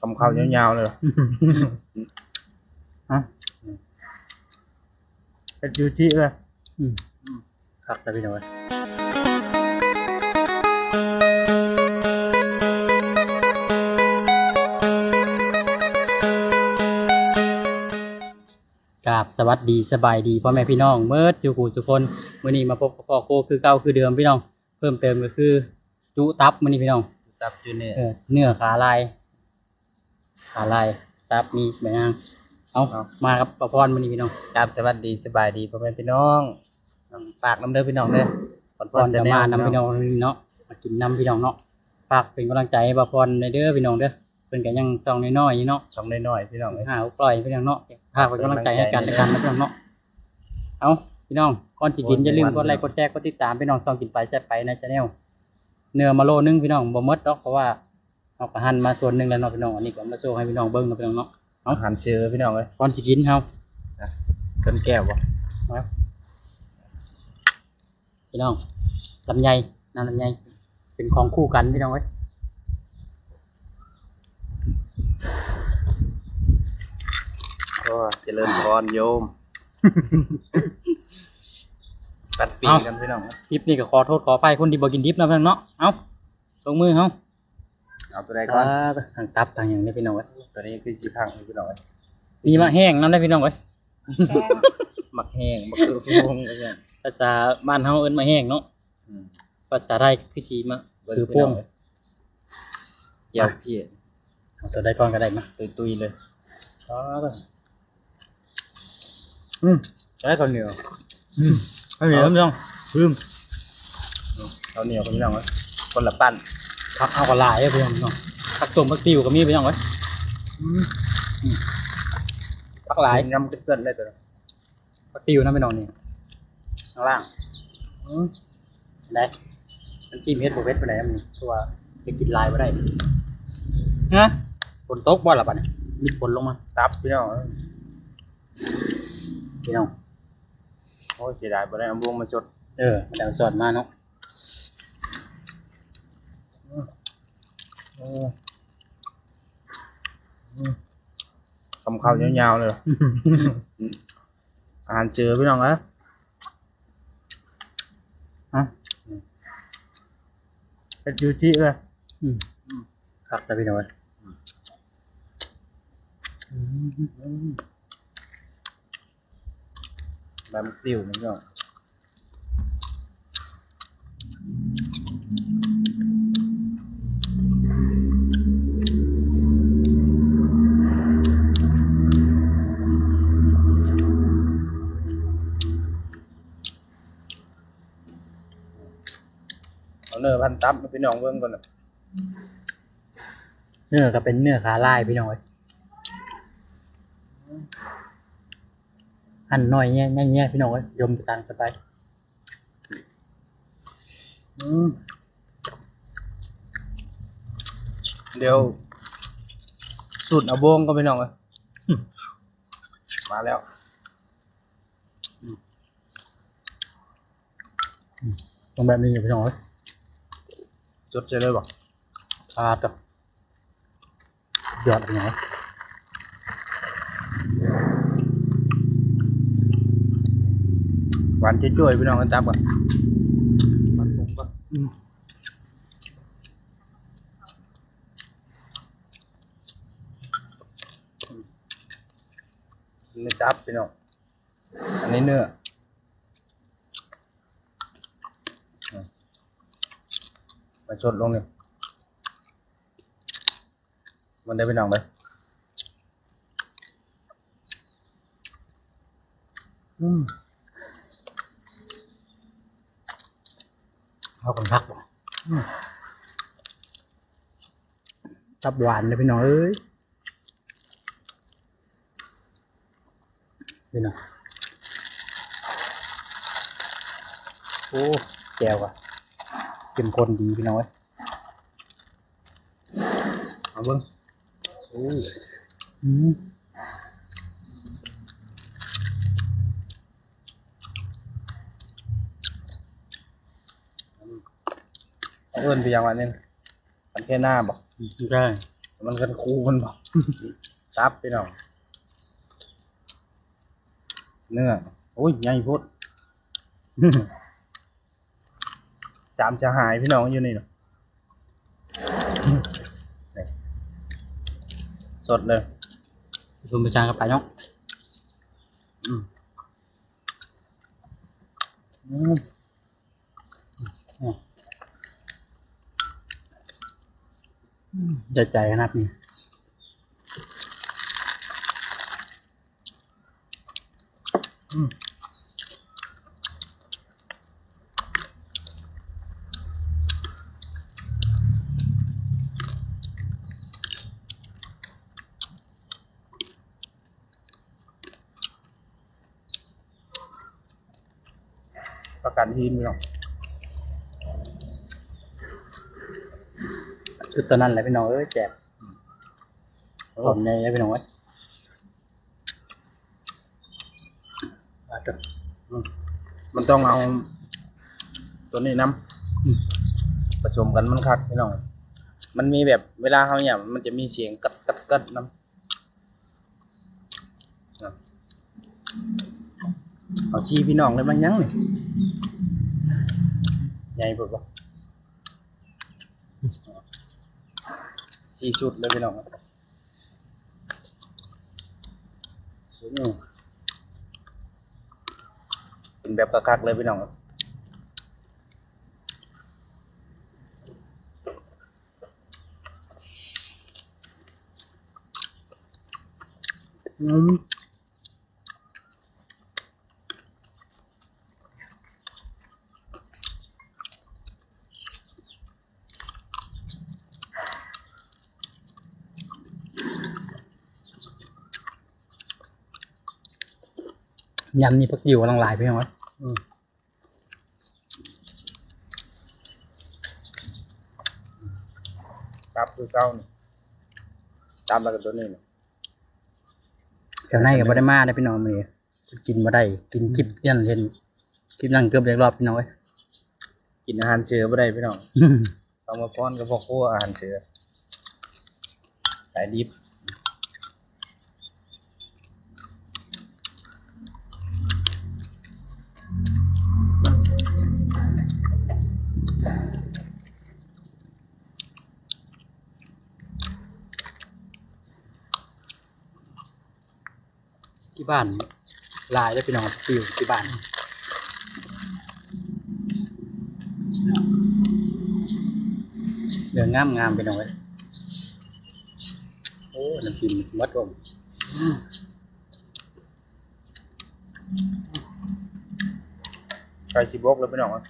คำข้าวยาวๆเลยฮะเป็นยูจิเลยอืมครับแต่พี่น้อยกราบสวัสดีสบายดีพ่อแม่พี่น้องเมื่อสุขูสุคนมื้อนี้มาพบกับพ่อโคคือเก่าคือเดิมพี่น้อง เพิ่มเติมก็คือจุตับมื้อนี้พี่น้อง ตับจูเน่เออเนื้อขาลายขาลายตับมีแบบนั้นเอามากับประพรมื้อนี้พี่น้องครับสวัสดีสบายดีพ่อแม่พี่น้องฝากน้ำเด้อพี่น้องเด้อขอนพก่อนรจะแนลมานำพี่น้องเนาะมากินนำพี่น้องเนาะฝากเป็นกำลังใจให้ประพรในเด้อพี่น้องเด้อเพิ่นก็ยังซองน้อยๆอยู่เนาะทำน้อยๆพี่น้องเอ้ยหาปล่อยพี่น้องเนาะฝากเป็นกำลังใจให้กันและกันนะพี่น้องเนาะเอาพี่น้องก่อนสิกินอย่าลืมกดไลค์กดแชร์กดติดตามพี่น้องซองกินไปแซ่บไปในชาแนล เนื้อมาโลนึงพี่น้องบ่หมดดอกเพราะว่าเอากระหั่นมาส่วนหนึงแล้วเนาะพี่น้องอันนี้ก็มาโชว์ให้พี่น้องเบิ่งเนาะพี่น้องเนาะอาหารเชื้อพี่น้องเอ้ยก่อนสิกินเฮาเส้นแก้วบ่พี่น้องลำไยน้ำลำไยเป็นของคู่กันพี่น้องเว้ยก็เจริญพรโยม ตัดปีกันพี่น้องเอ้ยคลิปนี้ก็ขอโทษขออภัยคนที่บ่กินดิบนะพี่น้องเนาะเอาลงมือเฮาเอาตัวใดก่อนทางตับทางอย่างนี้พี่น้องเว้ยตัวนี้คือสีพังพี่น้องเอ้ยมีมะแห้งน้ำได้พี่น้องเว้ยหมักแห้งหมักคือฟูงอะไรเงี้ยภาษาบ้านเฮาเอิ้นมะแห้งเนาะอืมภาษาไทยคือสีมะเบิ่งคือพี่พ่วน้งเอ้ยเจียวพี่เอาตัวใดก่อนก็ได้มาตุยๆเลยอ๋อตัวอืมใช้ข้าวเหนียว อืมเอาเหนียวพี่น้องลืมข้าวเหนียวพี่น้องเอ้ยคนละปั้นผักเอาก็หลายเด้อพี่น้องพี่น้องผักต้มผักติ้วก็มีพี่น้องเว้ยอืมอืมผักหลายยำเกินๆเลยตัวนั้นผักติ้วนะพี่น้องนี่ข้างล่างอืมได้มันจิ้มเฮ็ดบ่เฮ็ดไปไหนมันเพราะว่าจะกินหลายบ่ได้ฮะฝนตกบ่ล่ะบัดนี้มีฝนลงมาตับพี่น้องเอ้ยพี่น้อง โอ้ยเสียดายบ่ได้เอาบวงมาจด เออมันเอาสอดมาเนาะคำข้าวยาวๆเลย อาหารเจอพี่น้องเอ้ยฮะเป็นยูจิเลยอืมครับแต่พี่น้อย แบบติ้วมันพี่น้องเนื้อพันตับมาพี่น้องเบิ่งก่อนน่ะเนื้อก็เป็นเนื้อขาลายพี่น้อย หั่นหน่อยเนี่ยเนี่ยพี่น้อยยมตามสบายอืมเดี๋ยวสูตรเอาบวงก็พี่น้องเลยมาแล้วตรงแบบนี้พี่น้อยจดใจเลยบอกขาดต่อยอดพี่น้อย หวานจ้วยๆพี่น้องกันตับก่อนมันปรุงก่อนอืมเนื้อจับพี่น้อง อันนี้เนื้ออืมมาชดลงเนี่ยมันได้พี่น้องเลยอืม เอากันพักบ่ตับหวานเลยพี่น้อยเอ้ยพี่น้องโอ้แก้วอะเข้มข้นดีพี่น้อยเอาเบิ้งโอ้อืม เอาเอิ้นไปอย่างวันนี้มันแค่หน้าบอกใช่มันกันคูมันบอกตับพี่น้องเนื้อโอ้ยใหญ่โพุดจามจะหายพี่น้องอยู่นี่เนาะนี่สดเลยชมไปจางกับไปเนาะอืม อืมใจใจขนาดนี้ประกันทีนพี่น้อ ชุดตัวนั้นแหละพี่น้องเอ้ยแจกสมในพี่น้องเอ้ยอะเด้อมันต้องเอา ตัวนี้น้อืมำผสมกันมันคักพี่น้อง มันมีแบบเวลาเขาเนี่ยมันจะมีเสียงกัดกัดกัดน้ำนะเอาชี้พี่น้องเลยมันยังนี่ใหญ่ปวดปะ สี่ชุดเลยพี่น้องมเป็นแบบกักเลยพี่น้องอืม ยำนี่พักอยู่กำลังหลายพี่น้องเอ้ยครับคือเก้านี่ตามมากับตัวนี้นี่แถวในกับ่ได้มาได้พี่น้องมื้อนี้กินบ่ได้กินคลิปเลี่ยนเล่นคลิปนั่งเกือบเรียกรอบพี่น้องเอ้ยกินอาหารเชื้อไม่ได้พี่น้องต้องมาป้อนกับพวกพวกอาหารเชื้อสายดิบ บ้านลายได้พี่น้องที่อยู่ที่บ้านเรื่องงามงามๆพี่น้อยโอ้น้ำจิ้มมัดรวมไก่ชิบกแล้วพี่น้องอะ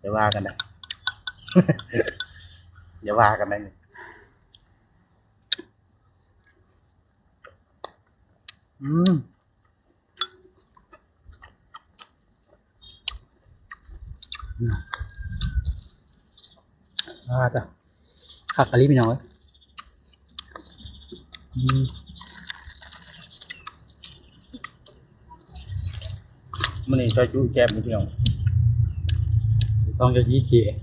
อย่าว่ากันนะอย่าว่ากันนะ อืมอ่าจ้ะขักกะลิพี่น้องเอ้ยอืมมันนี่ซอยจุแคบนี่พี่น้องต้องจะยี่สิบอั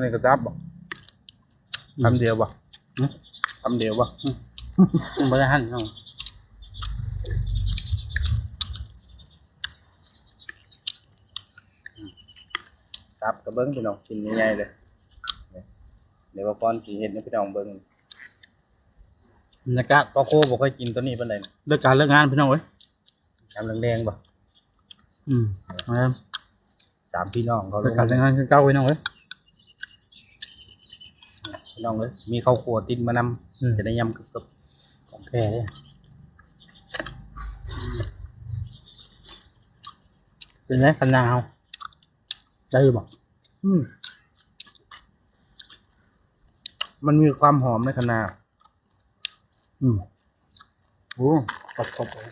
นนี้ก็จับบ่คำเดียวบ่คำเดียวบ่ต้องบริหารพี่น้องครับกระเบิ้งพี่น้องกินใหญ่ๆเลยนี่เดี๋ยวว่าป้อนกินเห็ดให้พี่น้องเบิ้งบรรยากาศก็โคบ่เคยกินตัวนี้ปานใดนะเลิกการเลิกงานพี่น้องเอ้ยยำแดงๆบ่อืมเอาละสามพี่น้องเขาลเลิกงการเลิกงานคือเก่าพี่น้องเอ้ย พี่น้องเลยมีข้าวคั่วติดมานำอืมจะได้ยำกรึบของแท้เลยเป็นไงคันนาวได้อยู่บอกๆอืมมันมีความหอมในขนาดอืมโอ้กรอบกรอบเลย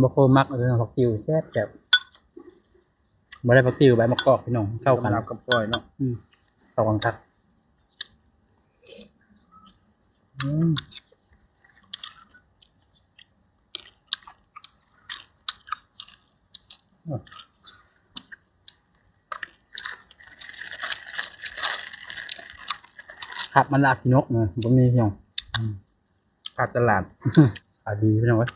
บะโคมักเลยผักติวแซ่บแบบ บ่ได้ผักติวใบมะกอกพี่น้องเข้ากันรับกับก้อยเนาะอืมระวังครับอืมครับมันลาพี่นกเนอะผมมีพี่น้องขาดตลาดอ่าดีพี่น้องเว้ย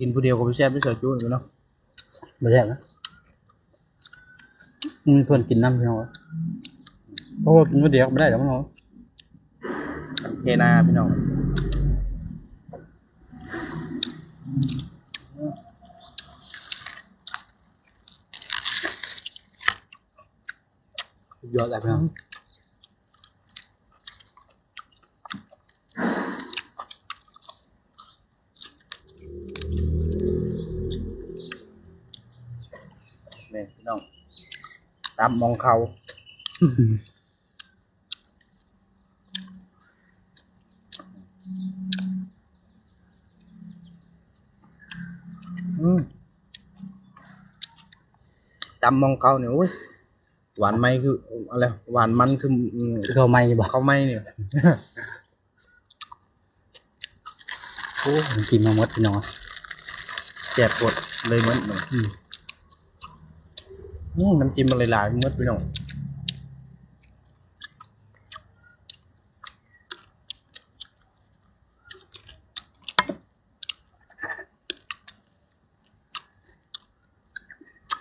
กินผู้เดียวก็ไม่แซ่บไม่สดจุ้นเนาะไม่ใช่นะมีเพื่อนกินน้ำพี่น้องเว้ยเพราะว่ากินคนเดียวไม่ได้เดี๋ยวพี่น้องเทนาพี่น้องสุดยอดเลยพี่น้อง นี่พี่น้อง ตามมองเขาอืมตำมองเขาเนี่ยโอ้ยหวานไหมคืออะไรหวานมันคืออืมคือเขาไม่บอกเขาไม่เนี่ยโอ้ผมกินมาหมดพี่น้องเจ็บปวดเลยเหมือนหนึ่งอืมอืม น้ำจิ้มมันหลายๆมือนพี่น้อง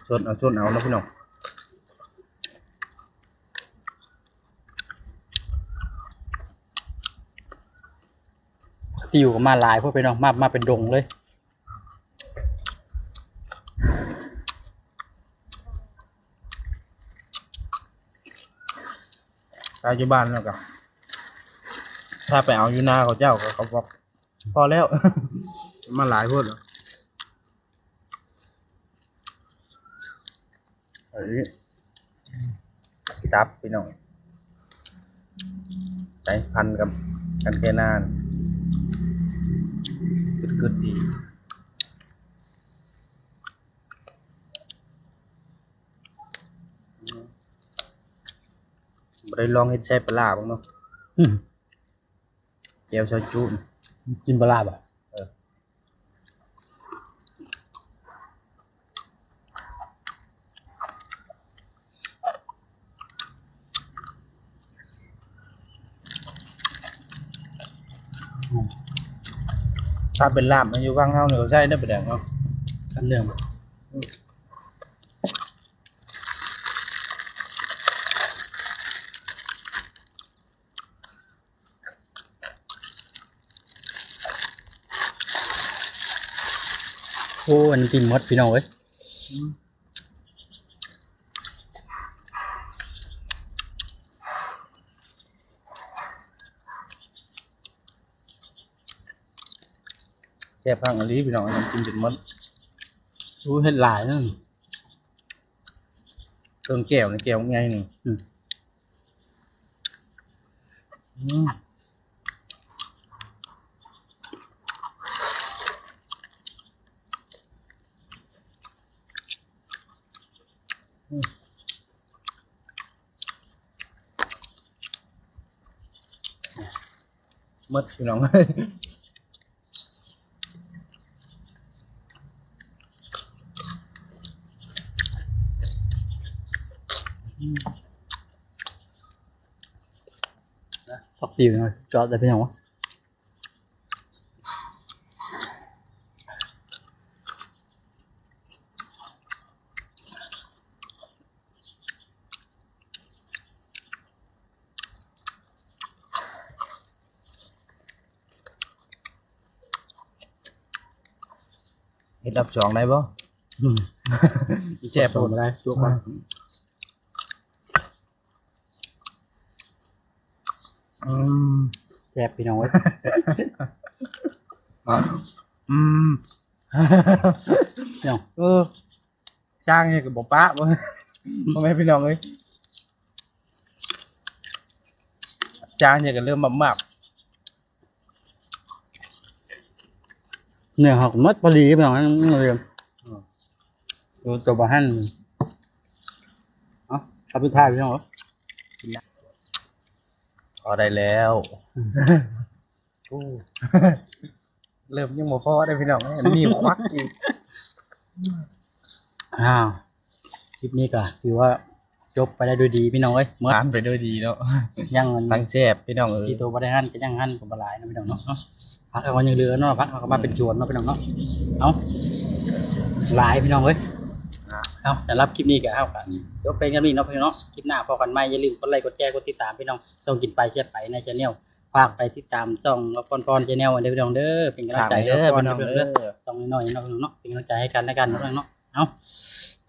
ชนเอาชนเอานะพี่น้องที่อยู่กับมาลายพวกพี่น้องมามาเป็นดงเลย อยู่บ้านแล้วก็ถ้าไปเอาอยู่หน้าเขาเจ้าก็เขาบอกพอแล้ว มาหลายพูดแล้วเอ้ยตับพี่น้องใจพันกับกันเทนานกึดกึดๆดี บ่ได้ลองเฮ็ดใช้ปลาร้าบ้างเนาะอืมเจียวชาจูนกินปลาร้าบ่ะถ้าเป็นลาบมันอยู่ข้างเฮาเนี่ยเขาใช้ได้ประแดงเนาะกันเรื่อง โอ้อันกินมดพี่น้องเว้ยแซ่บข้างอันนี้พี่น้องน้ำจิ้มจนหมดโอ้เห็ดหลายนั่นเครื่องแก้วนี่แก้วไงนี่อืม อืมอืมห มดพี่น้องพักติวหน่อยจอดได้พี่น้องวะ เฮ็ดรับสองได้บ่อืมแซ่บโดนมาได้จุกมาอืมแซ่บพี่น้องเว้ยอืมพี่น้องเออช่างเนี่ยกับบอกป้าบ่บ่แม่นพี่น้องเอ้ยจางเนี่ยก็เริ่มมาก เนื้อหักมัดพอดีพี่น้องนั่นเลยดูตัวบะหั่นเอ้าเอาไปทายพี่น้องเหรอๆพอได้แล้วโอ้เริ่มยังบ่พอได้พี่น้องมีควักอีกอ้าวคลิปนี้ก็ถือว่าจบไปได้ด้วยดีพี่น้องเอ้ยเมื่อผ่านไปด้วยดีเนาะยังมันทั้งแซ่บพี่น้องเออที่ตัวบ่ได้หั่นก็ยังหั่นก็บ่หลายนะพี่น้องเนาะเนาะ พักเอาไว้ยังเหลือเนาะพักเอาก็มาเป็นชวนเนาะพี่น้องเนาะเอาหลายพี่น้องเอ้ยเอาสำหรับคลิปนี้ก็เอากันยกเป็นกันนี่เนาะพี่น้องเนาะคลิปหน้าพอกันใหม่อย่าลืมกดไลค์กดแชร์กดติดตามพี่น้องส่งกินไปเชียร์ไปในช anel ฝากไปติดตามช่องละครพรชาแนลเด้อพี่น้องเด้อเป็นกำลังฝากใจไปเด้อละครพี่น้องเด้เด้ออช่องน้อยๆเนาะพี่น้องเนาะเป็นกำลังใจให้กันและกันเนาะพี่น้องเนาะเอา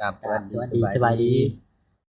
ครับสวัสดีสบายดี